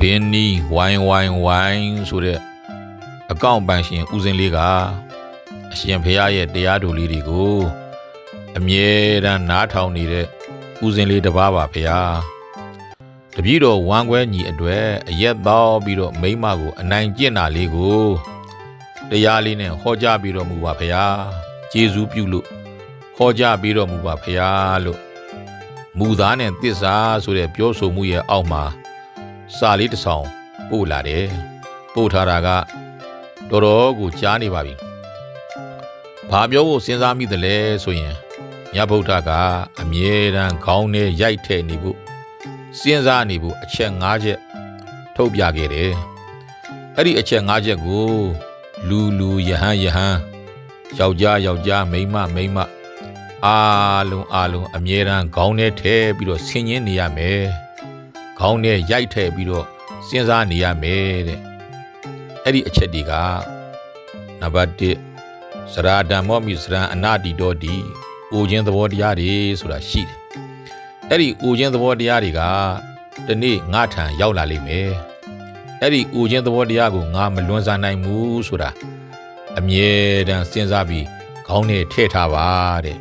ဘင်းနီဝိုင်းဝိုင်းဝိုင်းဆိုတဲ့အကောင့်ပန်ရှင်ဦးစင်းလေးကအရှင်ဖះရဲ့တရားတော်လေးတွေကိုအမြဲတမ်းနားထောင်နေတဲ့ဦးစင်းလေးတစ်ပါးပါဗျာတပည့်တော်ဝမ်းခွဲညီအတွေ့အရက်တော့ပြီးတော့မိမကိုအနိုင်ကျင့်တာလေးကိုတရားလေးနဲ့ဟောကြားပြီးတော်မူပါဗျာကျေးဇူးပြုလို့ဟောကြားပြီးတော်မူပါဗျာလို့မူသားနဲ့တစ္ဆာဆိုတဲ့ပြောဆိုမှုရဲ့အောက်မှာ စာလေးတစ်ဆောင်ပို့လာတယ်ပို့ထားတာကတော်တော်ကိုကြားနေပါပြီဘာပြောဖို့စဉ်းစားမိသလဲဆိုရင်မြတ်ဗုဒ္ဓကအမြဲတမ်းခေါင်းနဲ့ရိုက်ထည့်နေဖို့စဉ်းစားနေဖို့အချက်၅ချက်ထုတ်ပြခဲ့တယ်အဲ့ဒီအချက်၅ချက်ကို လူလူယဟန်ယဟန်ယောက်ျားယောက်ျားမိန်းမမိန်းမအားလုံးအားလုံးအမြဲတမ်းခေါင်းနဲ့ထည့်ပြီးတော့ဆင်ញင်းနေရမယ် ခေါင်းနဲ့ရိုက်ထည့်ပြီးတော့စဉ်းစားနေရမယ်တဲ့အဲ့ဒီအချက်တွေကနံပါတ်1စရာဓမ္မောမိစရံအနာတိတော်ဒီအိုခြင်းသဘောတရားတွေဆိုတာရှိတယ်အဲ့ဒီအိုခြင်းသဘောတရားတွေကဒီနေ့ငါထံရောက်လာလိမ့်မယ်အဲ့ဒီအိုခြင်းသဘောတရားကိုငါမလွန်ဆန်နိုင်ဘူးဆိုတာအမြဲတမ်းစဉ်းစားပြီးခေါင်းနဲ့ထည့်ထားပါတဲ့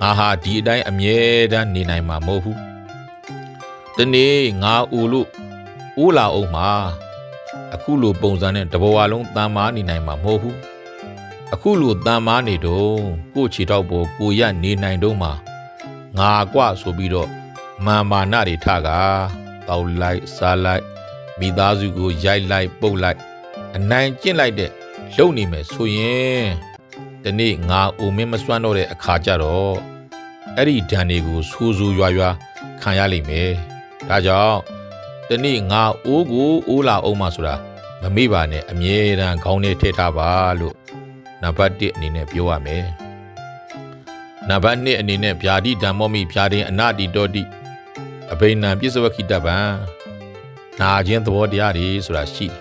ငါဟာဒီအတိုင်းအမြဲတမ်းနေနိုင်မှာမဟုတ်ဘူး ဒီနေ့ငါအိုလို့အိုးလာအောင်မှာအခုလိုပုံစံနဲ့တဘဝလုံးတန်မာနေနိုင်မှာမဟုတ်ဘူးအခုလိုတန်မာနေတော့ကို့ခြေထောက်ပေါ်ကိုရနေနိုင်တော့မှာငါကွဆိုပြီးတော့မာမာနတွေထကတောက်လိုက်စားလိုက်မိသားစုကိုရိုက်လိုက်ပုတ်လိုက်အနိုင်ကျင့်လိုက်တဲ့လုံနေမယ်ဆိုရင်ဒီနေ့ငါအိုမင်းမစွမ်းတော့တဲ့အခါကြတော့အဲ့ဒီဓာန်တွေကိုဆူဆူရွာရွာခံရလိမ့်မယ် ဒါကြောင့်ဒီနေ့ငါအိုးကိုအိုးလာအောင်မှဆိုတာမမေ့ပါနဲ့အမြဲတမ်းခေါင်းထဲထည့်ထားပါလို့နံပါတ်1အနေနဲ့ပြောရမယ်နံပါတ်2အနေနဲ့ဗျာတိဓမ္မောမိဗျာတင်အနာတိတောတိအဘိနံပြစ္ဆဝခိတပံနာခြင်းသဘောတရားတွေဆိုတာရှိတယ်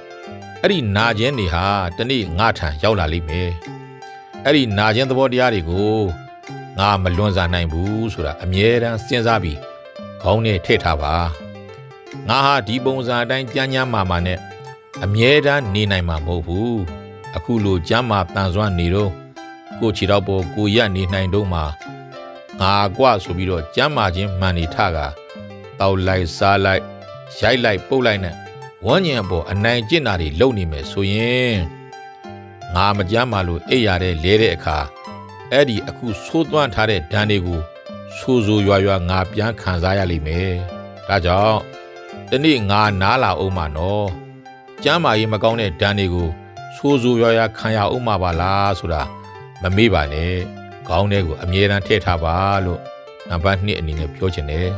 အဲ့ဒီနာခြင်းတွေဟာတနေ့ငါထံရောက်လာလိမ့်မယ်အဲ့ဒီနာခြင်းသဘောတရားတွေကိုငါမလွန်ဆန်နိုင်ဘူးဆိုတာအမြဲတမ်းစဉ်းစားပြီး ခေါင်းထဲထည့်ထားပါငါဟာဒီပုံစံအတိုင်းကြမ်းကြမ်းမာမာနဲ့အမြဲတမ်းနေနိုင်မှာမဟုတ်ဘူးအခုလိုကြမ်းမာတန်ဆွမ်းနေတော့ကိုချီတော့ပေါ်ကိုရက်နေနိုင်တော့မှာငါကွဆိုပြီးတော့ကြမ်းမာခြင်းမှန်နေထကတောက်လိုက်စားလိုက်ရိုက်လိုက်ပုတ်လိုက်နဲ့ဝန်းကျင်အပေါ်အနိုင်ကျင့်တာတွေလုပ်နေမယ်ဆိုရင်ငါမကြမ်းမာလို့အိပ်ရတဲ့လဲတဲ့အခါအဲ့ဒီအခုသိုးသွမ်းထားတဲ့ဒဏ်တွေကို ဆူဆူရွာရွာငါပြန်ခံစားရလိမ့်မယ်ဒါကြောင့်ဒီနေ့ငါနားလာအောင်မနော်ကျမ်းမာရေးမကောင်းတဲ့ဒဏ်တွေကိုဆိုးဆိုးရွားရွားခံရအောင်မှာပါလားဆိုတာမမေ့ပါနဲ့ခေါင်းထဲကိုအမြဲတမ်းထည့်ထားပါလို့နံပါတ်2အနေနဲ့ပြောချင်တယ်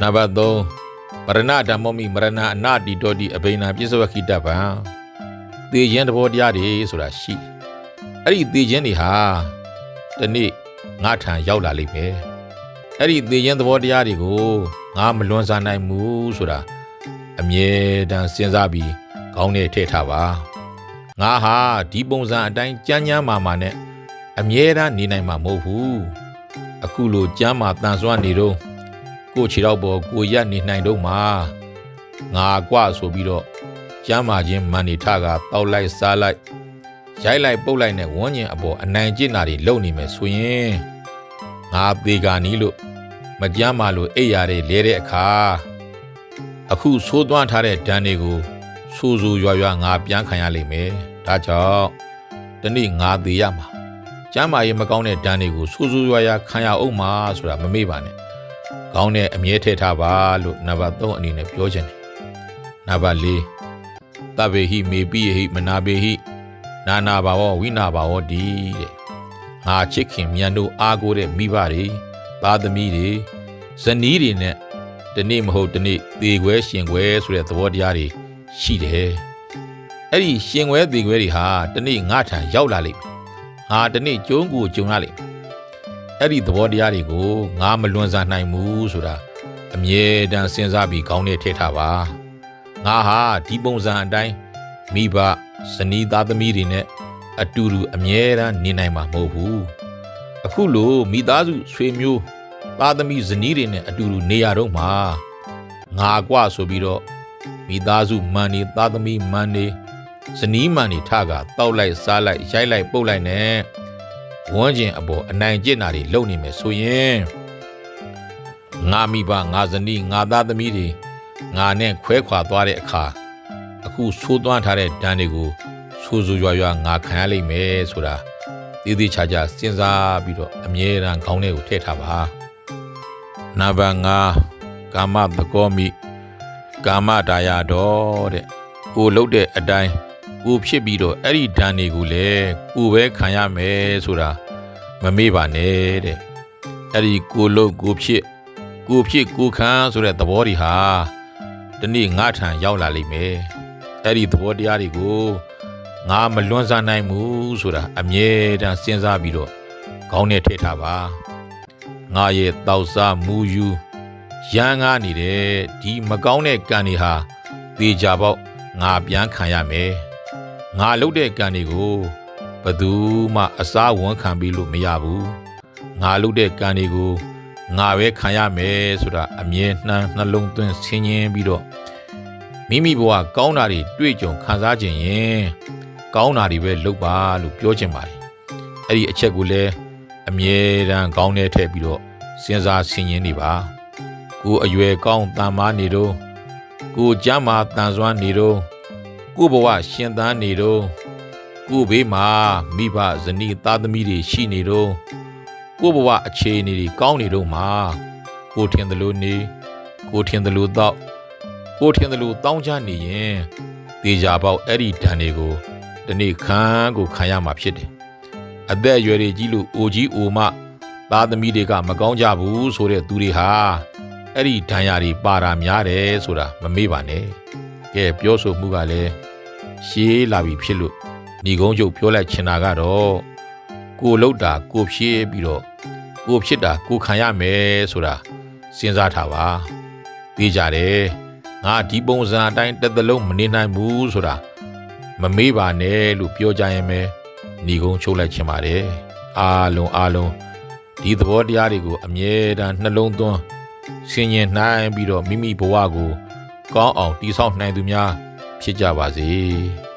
နံပါတ်3မရဏဓမ္မမိမရဏအနာတိတောတိအဘိနာပြစ္ဆဝခိတဗံသေခြင်းသဘောတရားတွေဆိုတာရှိအဲ့ဒီသေခြင်းတွေဟာဒီနေ့ ငါထံရောက်လာလိမ့်မယ်အဲ့ဒီသေခြင်းသဘောတရားတွေကိုငါမလွန်ဆန်နိုင်ဘူးဆိုတာအမြဲတမ်းစဉ်းစားပြီးခေါင်းထဲထည့်ထားပါငါဟာဒီပုံစံအတိုင်းကြမ်းကြမ်းမာမာနဲ့အမြဲတမ်းနေနိုင်မှာမဟုတ်ဘူးအခုလိုကြမ်းမာတန်ဆွမ်းနေတော့ကိုခြေတော့ပေါ်ကိုရက်နေနိုင်တော့မှာငါကွဆိုပြီးတော့ကြမ်းမာခြင်းမန်နေထကတောက်လိုက်စားလိုက် ရိုက်လိုက်ပုတ်လိုက်နဲ့ဝန်းကျင်အပေါ်အနိုင်ကျင့်တာတွေလုပ်နေမယ်ဆိုရင်ငါသေးကာနီးလို့မကြမ်းမာလို့အိပ်ရတဲ့လဲတဲ့အခါအခုသိုးသွမ်းထားတဲ့ဒဏ်တွေကိုဆူဆူရွာရွာငါပြန်ခံရလိမ့်မယ်ဒါကြောင့်ဒီနေ့ငါသေးရမှာကျမ်းမာရေးမကောင်းတဲ့ဒဏ်တွေကိုဆူဆူရွာရွာခံရအောင်မှာဆိုတာမမေ့ပါနဲ့ကောင်းတဲ့အမြဲထည့်ထားပါလို့နံပါတ်3အနေနဲ့ပြောချင်တယ်နံပါတ်4တဗေဟိမေပိယဟိမနာဘေဟိ နာနာဘာဝဝိနာဘာဝဒီတဲ့ငါချစ်ခင်မြန်တို့အားကိုးတဲ့မိဘတွေသားသမီးတွေဇနီးတွေနဲ့ဒီနေ့မဟုတ်ဒီနေ့သေခွဲရှင်ခွဲဆိုတဲ့သဘောတရားတွေရှိတယ်အဲ့ဒီရှင်ခွဲသေခွဲတွေဟာဒီနေ့ငါထံရောက်လာလိမ့်မယ်ငါဒီနေ့ကျုံးကိုကျုံရလိမ့်မယ်အဲ့ဒီသဘောတရားတွေကိုငါမလွန်ဆန်နိုင်ဘူးဆိုတာအမြဲတမ်းစဉ်းစားပြီးခေါင်းထဲထည့်ထားပါငါဟာဒီပုံစံအတိုင်းမိဘ ဇနီးသားသမီးတွေနဲ့အတူတူအမြဲတမ်းနေနိုင်မှာမဟုတ်ဘူးအခုလိုမိသားစုဆွေမျိုးသားသမီးဇနီးတွေနဲ့အတူတူနေရတော့မှာငါကွဆိုပြီးတော့မိသားစုမန်နေသားသမီးမန်နေဇနီးမန်နေထကတောက်လိုက်စားလိုက်ရိုက်လိုက်ပုတ်လိုက်နဲ့ဝန်းကျင်အပေါ်အနိုင်ကျင့်တာတွေလုပ်နေမယ်ဆိုရင်ငါမိဘငါဇနီးငါသားသမီးတွေငါနဲ့ခွဲခွာသွားတဲ့အခါအ ခုဆိုးသွမ်းထားတဲ့ဒဏ်တွေကိုဆူဆူရွာရွာငါခံရလိမ့်မယ်ဆိုတာတည်တည်ချာချာစဉ်းစားပြီးတော့အမြဲတမ်းခေါင်းထဲကိုထည့်ထားပါနံပါတ်5ကာမတကောမိကာမတာယာတော်တဲ့ကိုလှုပ်တဲ့အတိုင်းကိုဖြစ်ပြီးတော့အဲ့ဒီဒဏ်တွေကိုလည်းကိုပဲခံရမယ်ဆိုတာမမေ့ပါနဲ့တဲ့အဲ့ဒီကိုလှုပ်ကိုဖြစ်ကိုဖြစ်ကိုခံဆိုတဲ့သဘောတွေဟာဒီနေ့ငါထံရောက်လာလိမ့်မယ် အဲ့ဒီသဘောတရားတွေကိုငါမလွန်ဆန်နိုင်ဘူးဆိုတာအမြဲတမ်းစဉ်းစားပြီးတော့ခေါင်းနဲ့ထည့်ထားပါငါရဲ့တောက်စားမူယူရမ်းကားနေတဲ့ဒီမကောင်းတဲ့ကံတွေဟာသေချာပေါက်ငါပြန်ခံရမယ်ငါလုပ်တဲ့ကံတွေကိုဘယ်သူမှအစားဝန်ခံပြီးလို့မရဘူးငါလုပ်တဲ့ကံတွေကိုငါပဲခံရမယ်ဆိုတာအမြဲနှမ်းနှလုံးသွင်းဆင်ခြင်ပြီးတော့ မိမိဘဝကောင်းတာတွေတွေ့ကြုံခံစားခြင်းရင်ကောင်းတာတွေပဲလုပ်ပါလို့ပြောချင်ပါတယ်အဲ့ဒီအချက်ကိုလည်းအမြဲတမ်းကောင်းတဲ့ထည့်ပြီးတော့စဉ်းစားဆင်ခြင်နေပါကိုယ်အရွယ်ကောင်းတန်မာနေတော့ကိုယ်ကြမ်းမာတန်ဆွမ်းနေတော့ကိုယ်ဘဝရှင်သန်နေတော့ကိုယ်ဘေးမှာမိဘဇနီးသားသမီးတွေရှိနေတော့ကိုယ်ဘဝအခြေအနေတွေကောင်းနေတော့မှာကိုယ်ထင်သလိုနေကိုယ်ထင်သလိုတော့ ကိုယ်ထင်သလိုတောင်းချနေရင်တေချာပေါက်အဲ့ဒီဓာန်တွေကိုဒီနေ့ခံကိုခံရမှာဖြစ်တယ်အသက်အရွယ်တွေကြီးလို့အိုကြီးအိုမသားသမီးတွေကမကောင်းကြဘူးဆိုတဲ့သူတွေဟာအဲ့ဒီဒဏ်ရာတွေပါတာများတယ်ဆိုတာမမေ့ပါနဲ့ကဲပြောဆိုမှုကလည်းရှေးလာပြီဖြစ်လို့ညီကုန်းချုပ်ပြောလိုက်ချင်တာကတော့ကိုလှုပ်တာကိုဖြည့်ပြီးတော့ကိုဖြစ်တာကိုခံရမယ်ဆိုတာစဉ်းစားထားပါသိကြတယ် ငါဒီပုံစံအတိုင်းတစ်သလုံးမနေနိုင်ဘူးဆိုတာမမေ့ပါနဲ့လို့ပြောကြရင်ပဲညီကုန်းချုပ်လိုက်ချင်ပါတယ်အားလုံးအားလုံးဒီသဘောတရားတွေကိုအမြဲတမ်းနှလုံးသွင်းဆင်ញင်နိုင်ပြီးတော့မိမိဘဝကို ကောင်းအောင်တည်ဆောက်နိုင်သူများဖြစ်ကြပါစေ။